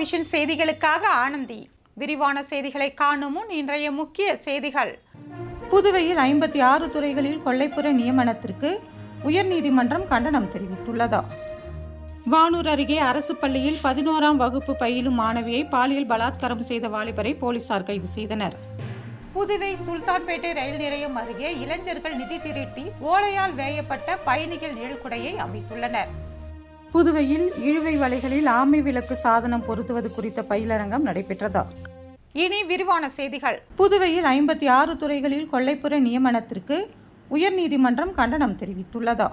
Vision செய்திகளுக்காக ஆனந்தி. விரிவான செய்திகளை காணும் முன் இன்றைய முக்கிய செய்திகள். புதுவையில் ஐம்பத்தி ஆறு துறைகளில் கொல்லைப்புற நியமனத்திற்கு உயர்நீதிமன்றம் கண்டனம் தெரிவித்துள்ளதா. வானூர் அருகே அரசு பள்ளியில் பதினோராம் வகுப்பு பயிலும் மாணவியை பாலியல் பலாத்காரம் செய்த வாலிபரை போலீசார் கைது செய்தனர். புதுவை சுல்தான்பேட்டை ரயில் நிலையம் அருகே இளைஞர்கள் நிதி திரட்டி ஓலையால் வேயப்பட்ட பயணிகள் நிழல்குடையை அமைத்துள்ளனர். புதுவையில் இழுவை வலைகளில் ஆமை விளக்கு சாதனம் பொருத்துவது குறித்த பயிலரங்கம் நடைபெற்றதா? இனி விரிவான செய்திகள். புதுவையில் ஐம்பத்தி ஆறு துறைகளில் கொல்லைப்புற நியமனத்திற்கு உயர்நீதிமன்றம் கண்டனம் தெரிவித்துள்ளதா?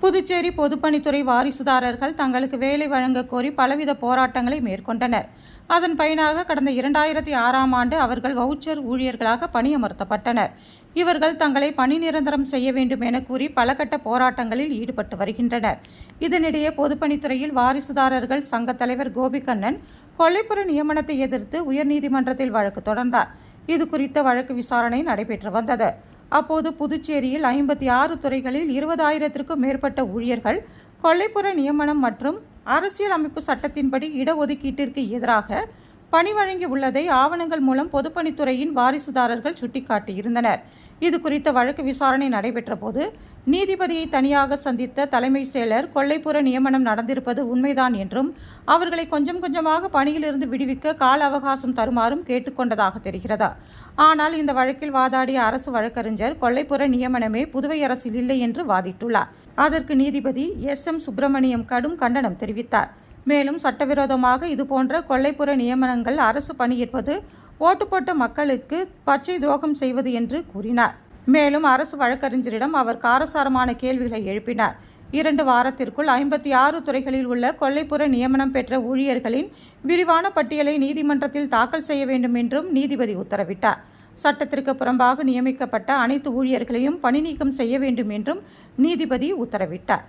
புதுச்சேரி பொதுப்பணித்துறை வாரிசுதாரர்கள் தங்களுக்கு வேலை வழங்க கோரி பலவித போராட்டங்களை மேற்கொண்டனர். அதன் பயனாக கடந்த இரண்டாயிரத்தி ஆறாம் ஆண்டு அவர்கள் வவுச்சர் ஊழியர்களாக பணியமர்த்தப்பட்டனர். இவர்கள் தங்களை பணி நிரந்தரம் செய்ய வேண்டும் என கூறி பல கட்ட போராட்டங்களில் ஈடுபட்டு வருகின்றனர். இதனிடையே பொதுப்பணித்துறையில் வாரிசுதாரர்கள் சங்க தலைவர் கோபிகண்ணன் கொல்லைப்புற நியமனத்தை எதிர்த்து உயர்நீதிமன்றத்தில் வழக்கு தொடர்ந்தார். இது குறித்த வழக்கு விசாரணை நடைபெற்று வந்தது. அப்போது புதுச்சேரியில் ஐம்பத்தி ஆறு துறைகளில் இருபதாயிரத்திற்கும் மேற்பட்ட ஊழியர்கள் கொல்லைப்புற நியமனம் மற்றும் அரசியல் அமைப்பு சட்டத்தின்படி இடஒதுக்கீட்டிற்கு எதிராக பணி வழங்கி உள்ளதை ஆவணங்கள் மூலம் பொதுப்பணித்துறையின் வாரிசுதாரர்கள் சுட்டிக்காட்டியிருந்தனர். இது குறித்த வழக்கு விசாரணை நடைபெற்ற போது நீதிபதியை தனியாக சந்தித்த தலைமை செயலர் கொல்லைப்புற நியமனம் நடந்திருப்பது உண்மைதான் என்றும் அவர்களை கொஞ்சம் கொஞ்சமாக பணியிலிருந்து விடுவிக்க கால அவகாசம் தருமாறும் கேட்டுக்கொண்டதாக தெரிகிறது? ஆனால் இந்த வழக்கில் வாதாடிய அரசு வழக்கறிஞர் கொல்லைப்புற நியமனமே புதுவை அரசில் இல்லை என்று வாதிட்டுள்ளார். அதற்கு நீதிபதி எஸ். எம். சுப்பிரமணியம் கடும் கண்டனம் தெரிவித்தார். மேலும் சட்டவிரோதமாக இதுபோன்ற கொள்ளைப்புற நியமனங்கள் அரசு பணியேற்பது ஓட்டு போட்ட மக்களுக்கு பச்சை துரோகம் செய்வது என்று கூறினார். மேலும் அரசு வழக்கறிஞரிடம் அவர் காரசாரமான கேள்விகளை எழுப்பினார். இரண்டு வாரத்திற்குள் ஐம்பத்தி ஆறு துறைகளில் உள்ள கொல்லைப்புற நியமனம் பெற்ற ஊழியர்களின் விரிவான பட்டியலை நீதிமன்றத்தில் தாக்கல் செய்ய வேண்டும் என்றும் நீதிபதி உத்தரவிட்டார். சட்டத்திற்கு புறம்பாக நியமிக்கப்பட்ட அனைத்து ஊழியர்களையும் பணி நீக்கம் செய்ய வேண்டும் என்றும் நீதிபதி உத்தரவிட்டார்.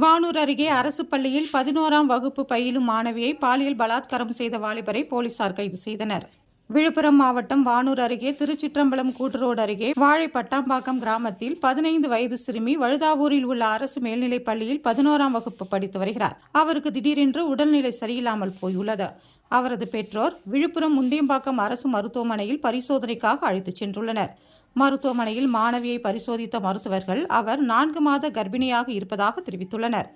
வானூர் அருகே அரசு பள்ளியில் பதினோராம் வகுப்பு பயிலும் மாணவியை பாலியல் பலாத்காரம் செய்த வாலிபரை போலீசார் கைது செய்தனர். விழுப்புரம் மாவட்டம் வானூர் அருகே திருச்சிற்றம்பலம் கூட்டுரோடு அருகே வாழை பட்டாம்பாக்கம் கிராமத்தில் பதினைந்து வயது சிறுமி வழுதாவூரில் உள்ள அரசு மேல்நிலைப் பள்ளியில் பதினோராம் வகுப்பு படித்து வருகிறார். அவருக்கு திடீரென்று உடல்நிலை சரியில்லாமல் போயுள்ளது. அவரது பெற்றோர் விழுப்புரம் முண்டியம்பாக்கம் அரசு மருத்துவமனையில் பரிசோதனைக்காக அழைத்துச் சென்றுள்ளனர். மருத்துவமனையில் மாணவியை பரிசோதித்த மருத்துவர்கள் அவர் நான்கு மாத கர்ப்பிணியாக இருப்பதாக தெரிவித்துள்ளனர்.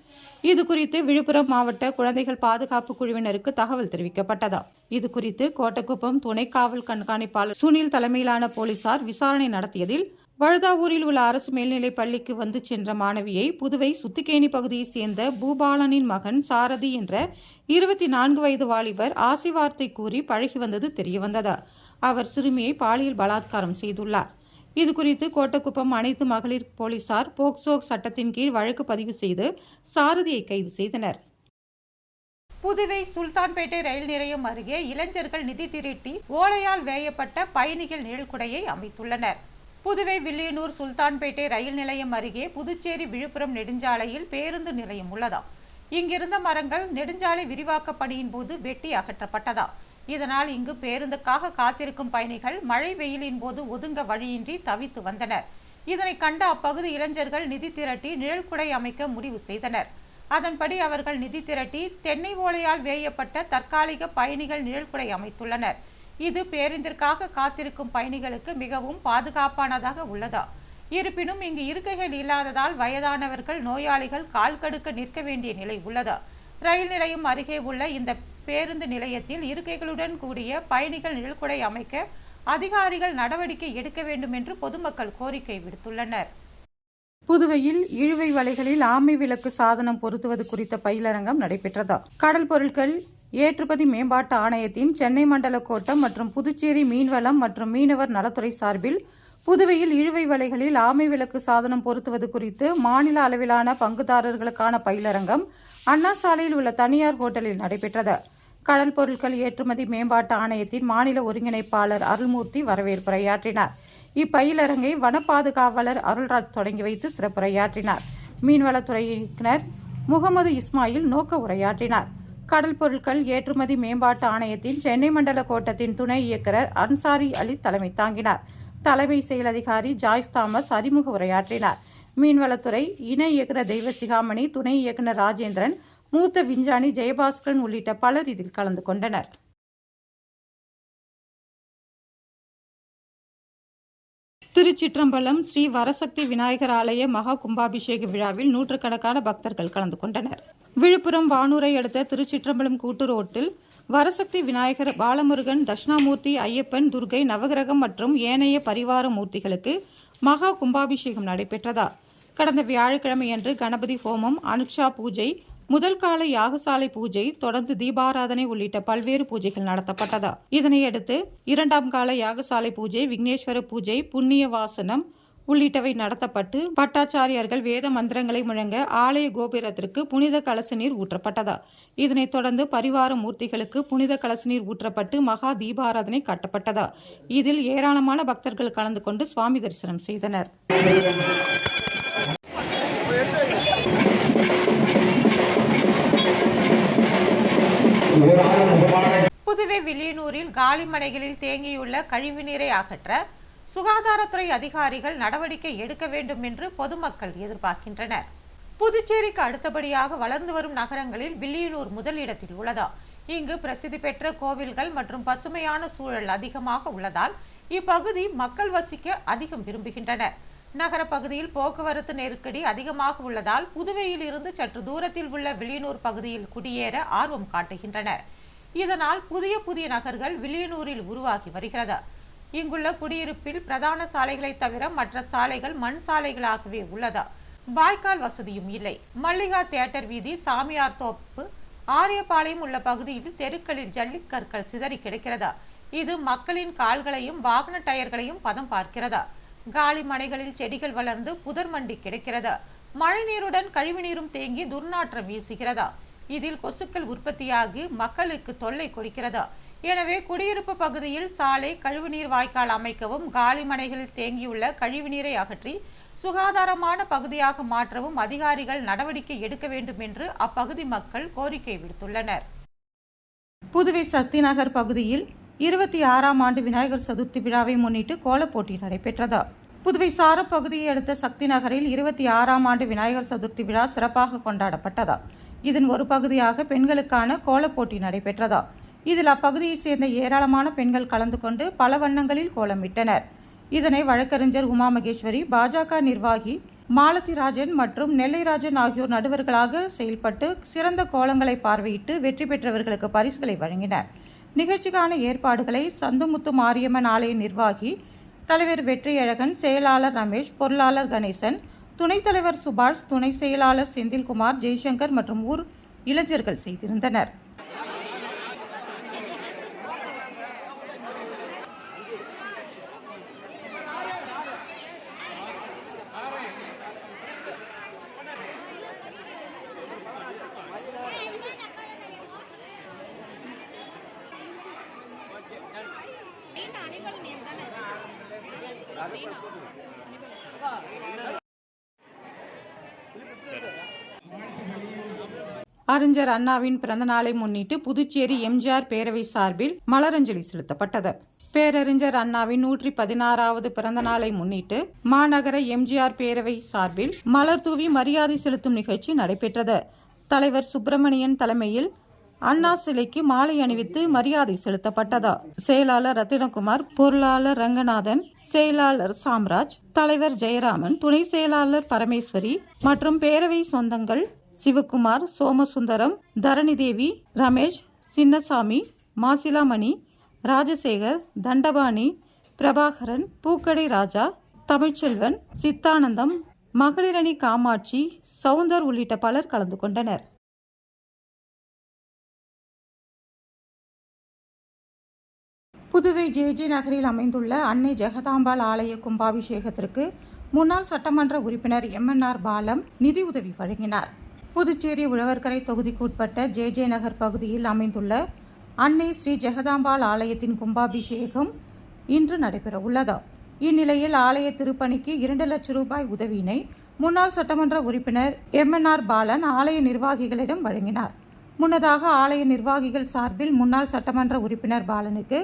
இது குறித்து விழுப்புரம் மாவட்ட குழந்தைகள் பாதுகாப்பு குழுவினருக்கு தகவல் தெரிவிக்கப்பட்டது. இது குறித்து கோட்டக்குப்பம் துணை காவல் கண்காணிப்பாளர் சுனில் தலைமையிலான போலீசார் விசாரணை நடத்தியதில் வழுதாவூரில் உள்ள அரசு மேல்நிலைப் பள்ளிக்கு வந்து சென்ற மாணவியை புதுவை சுத்திகேணி பகுதியைச் சேர்ந்த பூபாலனின் மகன் சாரதி என்ற இருபத்தி நான்கு வயது வாலிபர் ஆசி வார்த்தை கூறி பழகி வந்தது தெரியவந்தது. அவர் சிறுமியை பாலியல் பலாத்காரம் செய்துள்ளார். இது குறித்து கோட்டக்குப்பம் அனைத்து மகளிர் போலீசார் போக்சோ சட்டத்தின் கீழ் வழக்கு பதிவு செய்து சாரதியை கைது செய்தனர். புதுவை சுல்தான்பேட்டை ரயில் நிலையம் அருகே இளைஞர்கள் நிதி திரட்டி ஓலையால் வேயப்பட்ட பயணிகள் நிழல்குடையை அமைத்துள்ளனர். புதுவை வில்லியனூர் சுல்தான்பேட்டை ரயில் நிலையம் அருகே புதுச்சேரி விழுப்புரம் நெடுஞ்சாலையில் பேருந்து நிலையம் உள்ளதா இங்கிருந்த மரங்கள் நெடுஞ்சாலை விரிவாக்க பணியின் போது வெட்டி அகற்றப்பட்டதா இதனால் இங்கு பேருந்துக்காக காத்திருக்கும் பயணிகள் மழை வெயிலின் போது ஒதுங்க வழியின்றி தவித்து வந்தனர். இதனை கண்ட அப்பகுதி இளைஞர்கள் நிதி திரட்டி நிழல்குடை அமைக்க முடிவு செய்தனர். அதன்படி அவர்கள் நிதி திரட்டி தென்னை ஓலையால் வேயப்பட்ட தற்காலிக பயணிகள் நிழல்குடை அமைத்துள்ளனர். இது பேருந்திற்காக காத்திருக்கும் பயணிகளுக்கு மிகவும் பாதுகாப்பானதாக உள்ளதா? இருப்பினும் இங்கு இருக்கைகள் இல்லாததால் வயதானவர்கள் நோயாளிகள் கால் கடுக்க நிற்க வேண்டிய நிலை உள்ளது? ரயில் நிலையம் அருகே உள்ள இந்த பேருந்து நிலையத்தில் இருக்கைகளுடன் கூடிய பயணிகள் நிழல்குடை அமைக்க அதிகாரிகள் நடவடிக்கை எடுக்க வேண்டும் என்று பொதுமக்கள் கோரிக்கை விடுத்துள்ளனர். புதுவையில் இழுவை வலைகளில் ஆமை விளக்கு சாதனம் பொருத்துவது குறித்த பயிலரங்கம் நடைபெற்றதா? கடல் பொருட்கள் ஏற்றுமதி மேம்பாட்டு ஆணையத்தின் சென்னை மண்டல கோட்டம் மற்றும் புதுச்சேரி மீன்வளம் மற்றும் மீனவர் நலத்துறை சார்பில் புதுவையில் இழுவை வலைகளில் ஆமை விளக்கு சாதனம் பொருத்துவது குறித்து மாநில அளவிலான பங்குதாரர்களுக்கான பயிலரங்கம் அண்ணா சாலையில் உள்ள தனியார் ஹோட்டலில் நடைபெற்றது. கடல் பொருட்கள் ஏற்றுமதி மேம்பாட்டு ஆணையத்தின் மாநில ஒருங்கிணைப்பாளர் அருள்மூர்த்தி வரவேற்புரையாற்றினார். இப்பயிலரங்கை வன பாதுகாவலர் அருள்ராஜ் தொடங்கி வைத்து சிறப்புரையாற்றினார். மீன்வளத்துறை இயக்குனர் முகமது இஸ்மாயில் நோக்க உரையாற்றினார். கடல் பொருட்கள் ஏற்றுமதி மேம்பாட்டு ஆணையத்தின் சென்னை மண்டல கோட்டத்தின் துணை இயக்குனர் அன்சாரி அலி தலைமை தாங்கினார். தலைமை செயல் அதிகாரி ஜாய்ஸ் தாமஸ் அறிமுக உரையாற்றினார். மீன்வளத்துறை இணை இயக்குனர் தெய்வ சிகாமணி துணை இயக்குனர் ராஜேந்திரன் மூத்த விஞ்ஞானி ஜெயபாஸ்கரன் உள்ளிட்ட பலர் இதில் கலந்து கொண்டனர். திருச்சிற்றம்பலம் ஸ்ரீ வரசக்தி விநாயகர் ஆலய மகா கும்பாபிஷேக விழாவில் நூற்றுக்கணக்கான பக்தர்கள் கலந்து கொண்டனர். விழுப்புரம் வானூரை அடுத்த திருச்சிற்றம்பலம் கூட்டு ரோட்டில் வரசக்தி விநாயகர் பாலமுருகன் தட்சிணாமூர்த்தி ஐயப்பன் துர்கை நவகிரகம் மற்றும் ஏனைய பரிவார மூர்த்திகளுக்கு மகா கும்பாபிஷேகம் நடைபெற்றதா? கடந்த வியாழக்கிழமையன்று கணபதி ஹோமம் அனுக்ஷா பூஜை முதல் கால யாகசாலை பூஜை தொடர்ந்து தீபாராதனை உள்ளிட்ட பல்வேறு பூஜைகள் நடத்தப்பட்டதா. இதனையடுத்து இரண்டாம் கால யாகசாலை பூஜை விக்னேஸ்வர பூஜை புண்ணிய வாசனம் உள்ளிட்டவை நடத்தப்பட்டு பட்டாச்சாரியர்கள் வேத மந்திரங்களை முழங்க ஆலய கோபுரத்திற்கு புனித கலச நீர் ஊற்றப்பட்டதா. இதனைத் தொடர்ந்து பரிவார மூர்த்திகளுக்கு புனித கலச நீர் ஊற்றப்பட்டு மகா தீபாராதனை கட்டப்பட்டதா. இதில் ஏராளமான பக்தர்கள் கலந்து கொண்டு சுவாமி தரிசனம் செய்தனர். புதுவை வில்லியனூரில் காலிமனைகளில் தேங்கியுள்ள கழிவுநீரை அகற்ற சுகாதாரத்துறை அதிகாரிகள் நடவடிக்கை எடுக்க வேண்டும் என்று பொதுமக்கள் எதிர்பார்க்கின்றனர். புதுச்சேரிக்கு அடுத்தபடியாக வளர்ந்து வரும் நகரங்களில் வில்லியனூர் முதலிடத்தில் உள்ளதா? இங்கு பிரசித்தி பெற்ற கோவில்கள் மற்றும் பசுமையான சூழல் அதிகமாக உள்ளதால் இப்பகுதி மக்கள் வசிக்க அதிகம் விரும்புகின்றனர். நகர பகுதியில் போக்குவரத்து நெருக்கடி அதிகமாக உள்ளதால் புதுவையில் இருந்து சற்று தூரத்தில் உள்ள வில்லியனூர் பகுதியில் குடியேற ஆர்வம் காட்டுகின்றனர். இதனால் புதிய புதிய நகர்கள் வில்லியனூரில் உருவாகி வருகிறது. இங்குள்ள குடியிருப்பில் பிரதான சாலைகளை தவிர மற்ற சாலைகள் மண் சாலைகளாகவே உள்ளதா. வாய்க்கால் வசதியும் இல்லை. மல்லிகா தியேட்டர் வீதி சாமியார் தோப்பு ஆரியபாளையம் உள்ள பகுதியில் தெருக்களில் ஜல்லிக்கற்கள் சிதறி கிடக்கிறதா. இது மக்களின் கால்களையும் வாகன டயர்களையும் பதம் பார்க்கிறதா. காலி மனைகளில் செடிகள் வளர்ந்து புதர் மண்டி கிடக்கிறது. கழிவு கழிவுநீரும் தேங்கி துர்நாற்றம் வீசுகிறதா? இதில் கொசுக்கள் உற்பத்தியாகி மக்களுக்கு தொல்லை கொடுக்கிறது. எனவே குடியிருப்பு பகுதியில் சாலை கழிவுநீர் வாய்க்கால் அமைக்கவும் காலி மனைகளில் தேங்கியுள்ள கழிவுநீரை அகற்றி சுகாதாரமான பகுதியாக மாற்றவும் அதிகாரிகள் நடவடிக்கை எடுக்க வேண்டும் என்று அப்பகுதி மக்கள் கோரிக்கை விடுத்துள்ளனர். புதுவை சக்தி நகர் பகுதியில் இருபத்தி ஆறாம் ஆண்டு விநாயகர் சதுர்த்தி விழாவை முன்னிட்டு கோலப் போட்டி நடைபெற்றதா. புதுவை சாரம் பகுதியை அடுத்த சக்தி நகரில் இருபத்தி ஆறாம் ஆண்டு விநாயகர் சதுர்த்தி விழா சிறப்பாக கொண்டாடப்பட்டதா? இதன் ஒரு பகுதியாக பெண்களுக்கான கோலப் போட்டி நடைபெற்றதா? இதில் அப்பகுதியைச் சேர்ந்த ஏராளமான பெண்கள் கலந்து கொண்டு பல வண்ணங்களில் கோலமிட்டனர் இதனை வழக்கறிஞர் உமா மகேஸ்வரி பாஜக நிர்வாகி மாலதி ராஜன் மற்றும் நெல்லைராஜன் ஆகியோர் நடுவர்களாக செயல்பட்டு சிறந்த கோலங்களை பார்வையிட்டு வெற்றி பெற்றவர்களுக்கு பரிசுகளை வழங்கினர். நிகழ்ச்சிக்கான ஏற்பாடுகளை சந்துமுத்து மாரியம்மன் ஆலய நிர்வாகி தலைவர் வெற்றியழகன் செயலாளர் ரமேஷ் பொருளாளர் கணேசன் துணைத் தலைவர் சுபாஷ் துணை செயலாளர் செந்தில்குமார் ஜெய்சங்கர் மற்றும் ஊர் இளைஞர்கள் செய்திருந்தனர். அறிஞர் அண்ணாவின் பிறந்த நாளை முன்னிட்டு புதுச்சேரி எம்ஜிஆர் பேரவை சார்பில் மலரஞ்சலி செலுத்தப்பட்டது. பேரறிஞர் அண்ணாவின் நூற்றி பதினாறாவது பிறந்த நாளை முன்னிட்டு மாநகர எம்ஜிஆர் பேரவை சார்பில் மலர் தூவி மரியாதை செலுத்தும் நிகழ்ச்சி நடைபெற்றது. தலைவர் சுப்பிரமணியன் தலைமையில் அண்ணா சிலைக்கு மாலை அணிவித்து மரியாதை செலுத்தப்பட்டதா? செயலாளர் ரத்தினகுமார் பொருளாளர் ரங்கநாதன் செயலாளர் சாம்ராஜ் தலைவர் ஜெயராமன் துணை செயலாளர் பரமேஸ்வரி மற்றும் பேரவை சொந்தங்கள் சிவகுமார் சோமசுந்தரம் தரணிதேவி ரமேஷ் சின்னசாமி மாசிலாமணி ராஜசேகர் தண்டபாணி பிரபாகரன் பூக்கடை ராஜா தமிழ்ச்செல்வன் சித்தானந்தம் மகளிரணி காமாட்சி சவுந்தர் உள்ளிட்ட பலர் கலந்து கொண்டனர். புதுவை ஜேஜே நகரில் அமைந்துள்ள அன்னை ஜெகதாம்பாள் ஆலய கும்பாபிஷேகத்திற்கு முன்னாள் சட்டமன்ற உறுப்பினர் எம்என்ஆர் பாலம் நிதியுதவி வழங்கினார். புதுச்சேரி உழவர்கரை தொகுதிக்கு உட்பட்ட ஜேஜே நகர் பகுதியில் அமைந்துள்ள அன்னை ஸ்ரீ ஜெகதாம்பாள் ஆலயத்தின் கும்பாபிஷேகம் இன்று நடைபெற உள்ளது. இந்நிலையில் ஆலய திருப்பணிக்கு இரண்டு லட்சம் ரூபாய் உதவியினை முன்னாள் சட்டமன்ற உறுப்பினர் எம்என்ஆர் பாலன் ஆலய நிர்வாகிகளிடம் வழங்கினார். முன்னதாக ஆலய நிர்வாகிகள் சார்பில் முன்னாள் சட்டமன்ற உறுப்பினர் பாலனுக்கு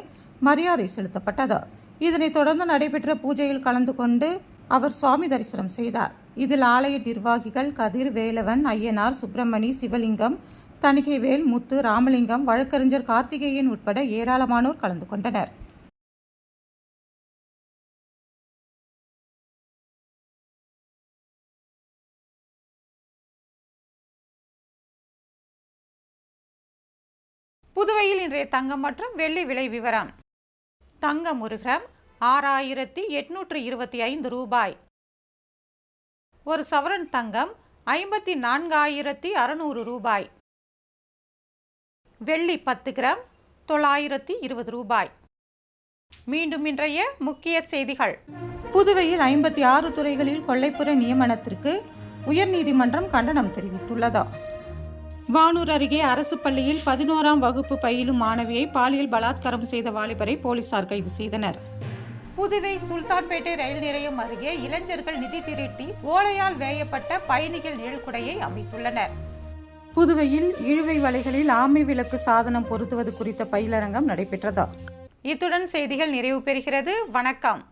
மரியாதை செலுத்தப்பட்டது. இதனைத் தொடர்ந்து நடைபெற்ற பூஜையில் கலந்து கொண்டு அவர் சுவாமி தரிசனம் செய்தார். இதில் ஆலய நிர்வாகிகள் கதிர் வேலவன் ஐயனார் சுப்பிரமணி சிவலிங்கம் தணிகைவேல் முத்து ராமலிங்கம் வழக்கறிஞர் கார்த்திகேயன் உட்பட ஏராளமானோர் கலந்து கொண்டனர். புதுவையில் இன்றைய தங்கம் மற்றும் வெள்ளி விலை விவரம். தங்கம் ஒரு கிராம் ஆறாயிரத்தி எட்நூற்று இருபத்தி ஐந்து ரூபாய். ஒரு சவரன் தங்கம் ஐம்பத்தி நான்காயிரத்தி அறுநூறு ரூபாய். வெள்ளி பத்து கிராம் தொள்ளாயிரத்தி இருபது ரூபாய். மீண்டும் இன்றைய முக்கிய செய்திகள். புதுவையில் ஐம்பத்தி ஆறு துறைகளில் கொள்ளைப்புற நியமனத்திற்கு உயர்நீதிமன்றம் கண்டனம் தெரிவித்துள்ளதா. வானூர் அருகே அரசு பள்ளியில் பதினோராம் வகுப்பு பயிலும் மாணவியை பாலியல் பலாத்காரம் செய்த வாலிபரை போலீசார் கைது செய்தனர். புதுவை சுல்தான்பேட்டை ரயில் நிலையம் அருகே இளைஞர்கள் நிதி திரட்டி ஓலையால் வேயப்பட்ட பயணிகள் நிழல்குடையை அமைத்துள்ளனர். புதுவையில் இழுவை வலைகளில் ஆமை விளக்கு சாதனம் பொருத்துவது குறித்த பயிலரங்கம் நடைபெற்றதா இத்துடன் செய்திகள் நிறைவு பெறுகிறது. வணக்கம்.